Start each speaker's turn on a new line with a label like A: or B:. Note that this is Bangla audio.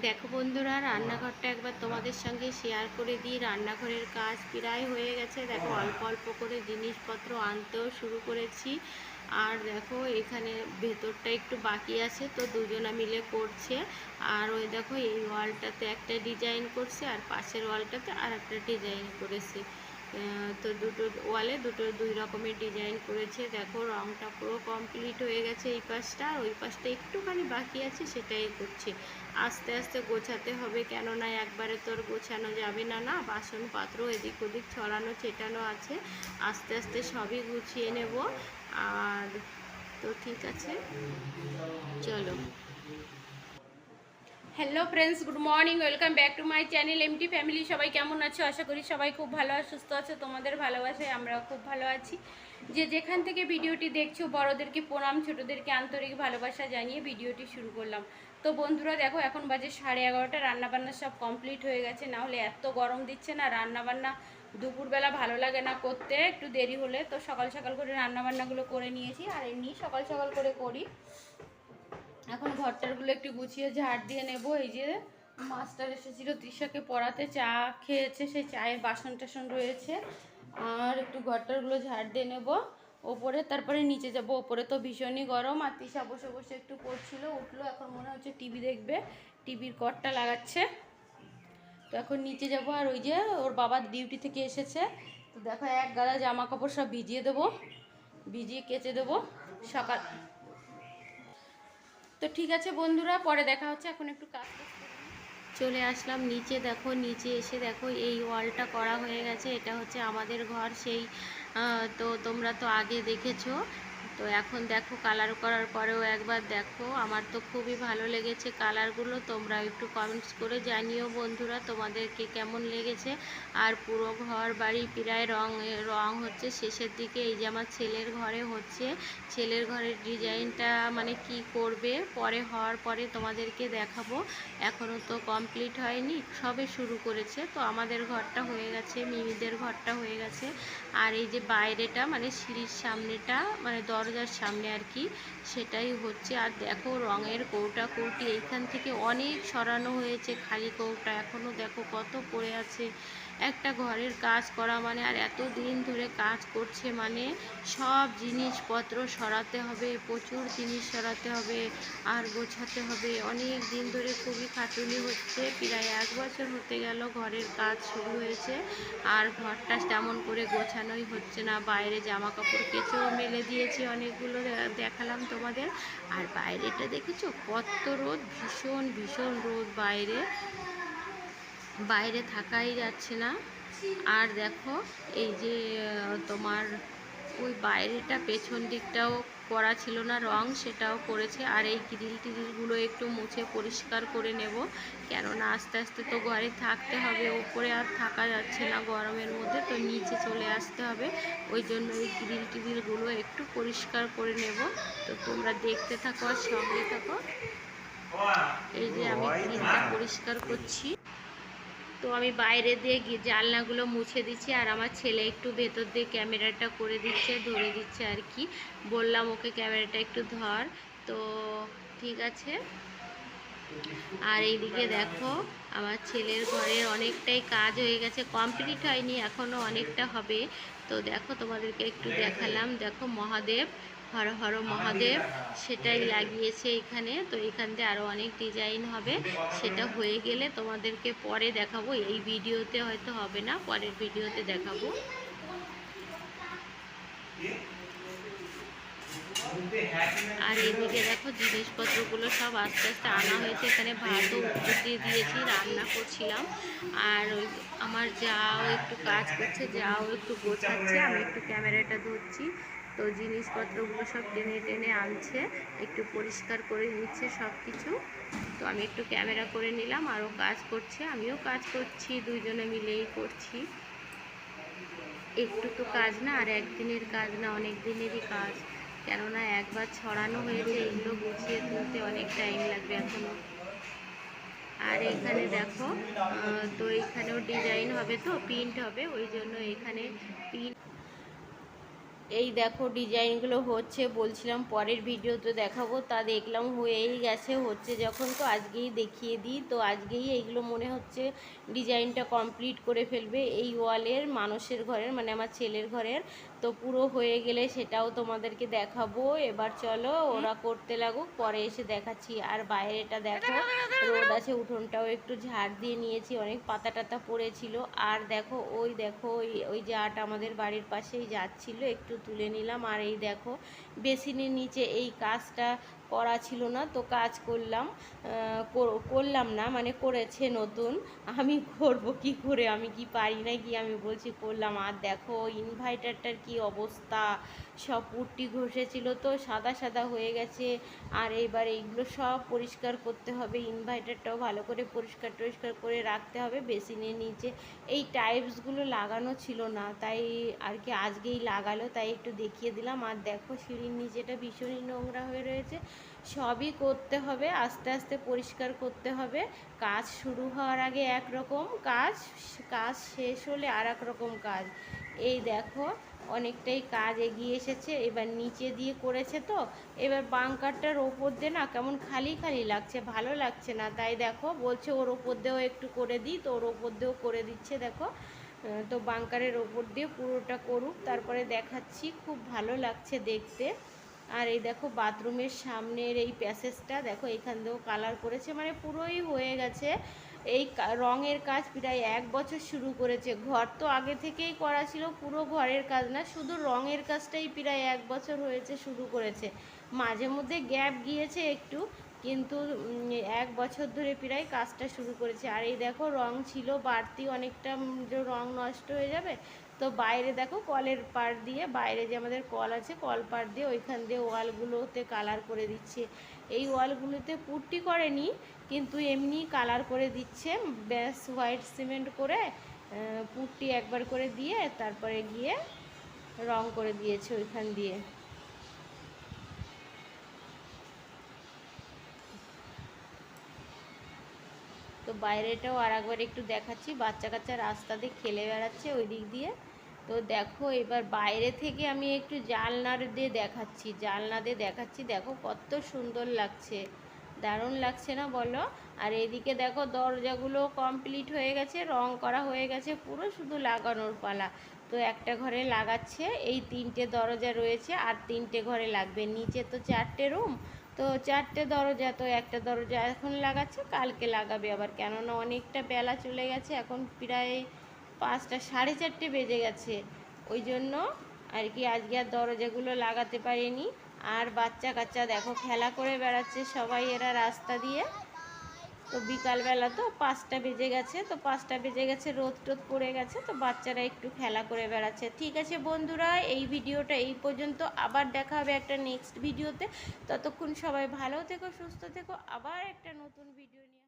A: দেখো বন্ধুরা রান্নাঘরটা একবার তোমাদের সঙ্গে শেয়ার করে দিই। রান্নাঘরের কাজ প্রায় হয়ে গেছে। দেখো অল্প অল্প করে জিনিসপত্র আনতেও শুরু করেছি। আর দেখো এখানে ভেতরটা একটু বাকি আছে তো দুজনা মিলে করছে। আর ওই দেখো এই ওয়ালটাতে একটা ডিজাইন করছে আর পাশের ওয়ালটাতে আর একটা ডিজাইন করেছে। তো দুটো ওয়ালে দুটো দুই রকমের ডিজাইন করেছে। দেখো, রংটা পুরো কমপ্লিট হয়ে গেছে এই পাশটা। আর ওই পাশটা একটুখানি বাকি আছে, সেটাই করছে। আস্তে আস্তে গোছাতে হবে কেননা একবারে তোর গোছানো যাবে না না? বাসন পাত্র এদিক ওদিক ছড়ানো, ছেটানো আছে। আস্তে আস্তে সবই গুছিয়ে নেব। আর তো ঠিক আছে, চলো। Hello friends good morning welcome back to my channel MT family সবাই কেমন আছো? আশা করি সবাই খুব ভালো আর সুস্থ আছো, তোমাদের ভালোবাসায় আমরাও খুব ভালো আছি। যে যেখান থেকে ভিডিওটি দেখছ, বড়োদেরকে প্রণাম, ছোটোদেরকে আন্তরিক ভালোবাসা জানিয়ে ভিডিওটি শুরু করলাম। তো বন্ধুরা, দেখো, এখন বাজে সাড়ে এগারোটা, রান্নাবান্না সব কমপ্লিট হয়ে গেছে। না হলে এত গরম দিচ্ছে না, রান্নাবান্না দুপুরবেলা ভালো লাগে না করতে, একটু দেরি হলে। তো সকাল সকাল করে রান্নাবান্নাগুলো করে নিয়েছি, আর এমনি সকাল সকাল করে করি। এখন ঘরটারগুলো একটু গুছিয়ে ঝাড় দিয়ে নেব। এই যে মাস্টার এসেছিল তৃষাকে পড়াতে, চা খেয়েছে, সেই চায়ের বাসন টাসন রয়েছে। আর একটু ঘরটারগুলো ঝাড় দিয়ে নেব। ওপরে, তারপরে নিচে যাব। ওপরে তো ভীষণই গরম। আর তৃষা বসে বসে একটু পড়ছিল, উঠল। এখন মনে হচ্ছে টিভি দেখবে। টিভির কটটা লাগাচ্ছে। তো এখন নিচে যাব। আর ওই যে ওর বাবার ডিউটি থেকে এসেছে। তো দেখো, এক গাদা জামা কাপড় সব ভিজিয়ে দেবো। ভিজিয়ে কেচে দেবো। সকাল তো ঠিক আছে বন্ধুরা, পরে দেখা হচ্ছে, এখন একটু কাজ। চলে আসলাম নিচে, দেখো, নিচে এসে দেখো, এই ওয়ালটা করা হয়ে গেছে, এটা হচ্ছে আমাদের ঘর, সেই তো তোমরা তো আগে দেখেছ তো এখন দেখো কালার করার পরেও একবার দেখো। আমার তো খুবই ভালো লেগেছে কালারগুলো তোমরা একটু কমেন্টস করে জানিও বন্ধুরা তোমাদেরকে কেমন লেগেছে। আর পুরো ঘর বাড়ি প্রায় রং রং হচ্ছে শেষের দিকে। এই যে আমার ছেলের ঘরে হচ্ছে। ছেলের ঘরের ডিজাইনটা মানে কি করবে? পরে হওয়ার পরে তোমাদেরকে দেখাবো। এখনও তো কমপ্লিট হয়নি, সবে শুরু করেছে। তো আমাদের ঘরটা হয়ে গেছে, মিমিদের ঘরটা হয়ে গেছে। আর এই যে বাইরেটা মানে সিঁড়ির সামনেটা মানে দরজার সামনে আর কি, সেটাই হচ্ছে। আর দেখো রঙের কৌটা কৌটি, এইখান থেকে অনেক সরানো হয়েছে, খালি কৌটা। এখনও দেখো কত পড়ে আছে। একটা ঘরের কাজ করা মানে আর এত দিন ধরে কাজ করছে মানে সব জিনিসপত্র সরাতে হবে, প্রচুর জিনিস সরাতে হবে, আর গোছাতে হবে। অনেক দিন ধরে খুবই খাটুনি হচ্ছে, প্রায় এক বছর হতে গেল ঘরের কাজ শুরু হয়েছে। আর ঘরটা তেমন করে গোছানোই হচ্ছে না। বাইরে জামা কাপড় কেচেও মেলে দিয়েছি অনেকগুলো দেখালাম তোমাদের। আর বাইরেটা দেখেছ? কত রোদ, ভীষণ ভীষণ রোদ বাইরে। বাইরে থাকাই যাচ্ছে না। আর দেখো, এই যে তোমার ওই বাইরেটা পেছন দিকটাও করা ছিল না, রং সেটাও করেছে। আর এই গ্রিল টিরিলগুলো একটু মুছে পরিষ্কার করে নেব, কেননা আস্তে আস্তে তো ঘরে থাকতে হবে। ওপরে আর থাকা যাচ্ছে না গরমের মধ্যে, তো নিচে চলে আসতে হবে। ওই জন্য এই গ্রিল টিরিলগুলো একটু পরিষ্কার করে নেব। তো তোমরা দেখতে থাকো আর সঙ্গে থাকো। এই যে আমি গ্রিলটা পরিষ্কার করছি। তো আমি বাইরে দিয়ে জানলাগুলো মুছে দিচ্ছি আর আমার ছেলে একটু ভেতর দিয়ে ক্যামেরাটা করে দিচ্ছে, ধরে দিচ্ছে আর কি। বললাম ওকে ক্যামেরাটা একটু ধর। তো ঠিক আছে। আর এইদিকে দেখো, আমার ছেলের ঘরের অনেকটাই কাজ হয়ে গেছে কমপ্লিট হয়নি এখনও অনেকটা হবে। তো দেখো তোমাদেরকে একটু দেখালাম। দেখো মহাদেব হর হর মহাদেব, সেটাই লাগিয়েছে এখানে। তো এখান দিয়ে আরও অনেক ডিজাইন হবে। সেটা হয়ে গেলে তোমাদেরকে পরে দেখাবো। এই ভিডিওতে হয়তো হবে না, পরের ভিডিওতে দেখাবো। আর এদিকে দেখো জিনিসপত্রগুলো সব আস্তে আস্তে আনা হয়েছে। এখানে ভাতও দিয়ে দিয়েছি, রান্না করছিলাম। আর ওই আমার যাও একটু কাজ করছে, যাও একটু গোছাচ্ছে। আমি একটু ক্যামেরাটা ধরছি। তো জিনিসপত্রগুলো সব টেনে টেনে আনছে, একটু পরিষ্কার করে নিচ্ছে সব কিছু তো আমি একটু ক্যামেরা করে নিলাম, আরও কাজ করছে, আমিও কাজ করছি, দুইজনে মিলেই করছি। একটু তো কাজ না, আর একদিনের কাজ না, অনেক দিনেরই কাজ। কেননা একবার ছড়ানো হয়েছে, এগুলো গুছিয়ে তুলতে অনেক টাইম লাগবে এখনও আর এখানে দেখো তো এখানেও ডিজাইন হবে তো, প্রিন্ট হবে, ওই জন্য এখানে প্রিন্ট এই দেখো ডিজাইনগুলো হচ্ছে, বলছিলাম পরের ভিডিওতে দেখাবো, তা দেখলাম হয়েই গেছে, হচ্ছে যখন তো আজকেই দেখিয়ে দিই, তো আজকেই এইগুলো মনে হচ্ছে ডিজাইনটা কমপ্লিট করে ফেলবে এই ওয়ালের, মানুষের ঘরের মানে আমার ছেলের ঘরের। তো পুরো হয়ে গেলে সেটাও তোমাদেরকে দেখাবো। এবার চলো ওরা করতে লাগুক, পরে এসে দেখাচ্ছি। আর বাইরেটা দেখো, রোদ আছে, উঠোনটাও একটু ঝাড় দিয়ে নিয়েছি, অনেক পাতা টাতা পড়েছিল। আর দেখো, ওই দেখো, ওই ওই জাট আমাদের বাড়ির পাশেই যাচ্ছিল, একটু তুলে নিলাম। আর এই দেখো বেসিনের নিচে এই কাজটা করা ছিল না, তো কাজ করলাম। করলাম না মানে করেছে নতুন। আমি করব কি করে, আমি কি পারি না কি? আমি বলছি, করলাম। আর দেখো, ইনভার্টারটার কি অবস্থা? সব পুট্টি ঘষেছিল তো, সাদা সাদা হয়ে গেছে। আর এইবার এইগুলো সব পরিষ্কার করতে হবে, ইনভার্টারটাও ভালো করে পরিষ্কার টরিষ্কার করে রাখতে হবে, বেসিনের নিচে। এই টাইপসগুলো লাগানো ছিল না, তাই আর কি আজকেই লাগালো, তাই একটু দেখিয়ে দিলাম। আর দেখো সিঁড়ির নিচেটা ভীষণই নোংরা হয়ে রয়েছে, সবই করতে হবে, আস্তে আস্তে পরিষ্কার করতে হবে। কাজ শুরু হওয়ার আগে একরকম কাজ কাজ শেষ হলে আর রকম কাজ। এই দেখো, অনেকটাই কাজ এগিয়ে এসেছে, এবার নিচে দিয়ে করেছে তো, এবার বাঙ্কারটার ওপর দিয়ে না কেমন খালি খালি লাগছে, ভালো লাগছে না। তাই দেখো, বলছে ওর ওপর দিয়েও একটু করে দিই, তো ওর ওপর দিয়েও করে দিচ্ছে, দেখো। তো বাঙ্কারের ওপর দিয়ে পুরোটা করুক। তারপরে দেখাচ্ছি, খুব ভালো লাগছে দেখতে। আর এই দেখো বাথরুমের সামনের এই প্যাসেজটা, দেখো এখান দিয়েও কালার করেছে মানে পুরোই হয়ে গেছে। এই রঙের কাজ প্রায় এক বছর শুরু করেছে। ঘর তো আগে থেকেই করা ছিল, পুরো ঘরের কাজ না, শুধু রঙের কাজটাই প্রায় এক বছর হয়েছে শুরু করেছে। মাঝে মধ্যে গ্যাপ গিয়েছে একটু কিন্তু এক বছর ধরে প্রায় কাজটা শুরু করেছে। আর এই দেখো, রং ছিল, বাড়তি অনেকটা রং নষ্ট হয়ে যাবে, তো বাইরে দেখো, কলের পাড় দিয়ে, বাইরে যে আমাদের কল আছে, কল পাড় দিয়ে ওইখান দিয়ে ওয়ালগুলোতে কালার করে দিচ্ছে। এই ওয়ালগুলোতে পুট্টি করেনি, কিন্তু এমনি কালার করে দিচ্ছে, ব্যাস হোয়াইট সিমেন্ট করে পুট্টি একবার করে দিয়ে, তারপরে গিয়ে রং করে দিয়েছে ওইখান দিয়ে। তো বাইরেটাও আর একবার একটু দেখাচ্ছি। বাচ্চা কাচ্চা রাস্তা দিয়ে খেলে বেড়াচ্ছে ওই দিক দিয়ে। তো দেখো এবার বাইরে থেকে আমি একটু জানলার দিয়ে দেখাচ্ছি, জানলা দিয়ে দেখাচ্ছি। দেখো কত সুন্দর লাগছে, দারুণ লাগছে না বলো? আর এদিকে দেখো দরজাগুলো কমপ্লিট হয়ে গেছে, রং করা হয়ে গেছে, পুরো শুধু লাগানোর পালা। তো একটা ঘরে লাগাচ্ছে, এই তিনটে দরজা রয়েছে, আর তিনটে ঘরে লাগবে। নিচে তো চারটে রুম তো চারটে দরজা, তো একটা দরজা এখন লাগাচ্ছে, কালকে লাগাবে আবার। কেননা অনেকটা বেলা চলে গেছে, এখন প্রায় পাঁচটা, সাড়ে চারটে বেজে গেছে। ওই জন্য আর কি আজকে আর দরজাগুলো লাগাতে পারিনি। আর বাচ্চা কাচ্চা দেখো, খেলা করে বেড়াচ্ছে সবাই এরা রাস্তা দিয়ে। তো বিকালবেলা তো পাঁচটা বেজে গেছে, তো পাঁচটা বেজে গেছে, রোদ টোদ পড়ে গেছে, তো বাচ্চারা একটু খেলা করে বেড়াচ্ছে। ঠিক আছে বন্ধুরা, এই ভিডিওটা এই পর্যন্ত, আবার দেখা হবে একটা নেক্সট ভিডিওতে ততক্ষণ সবাই ভালো থেকো, সুস্থ থেকো, আবার একটা নতুন ভিডিও নিয়ে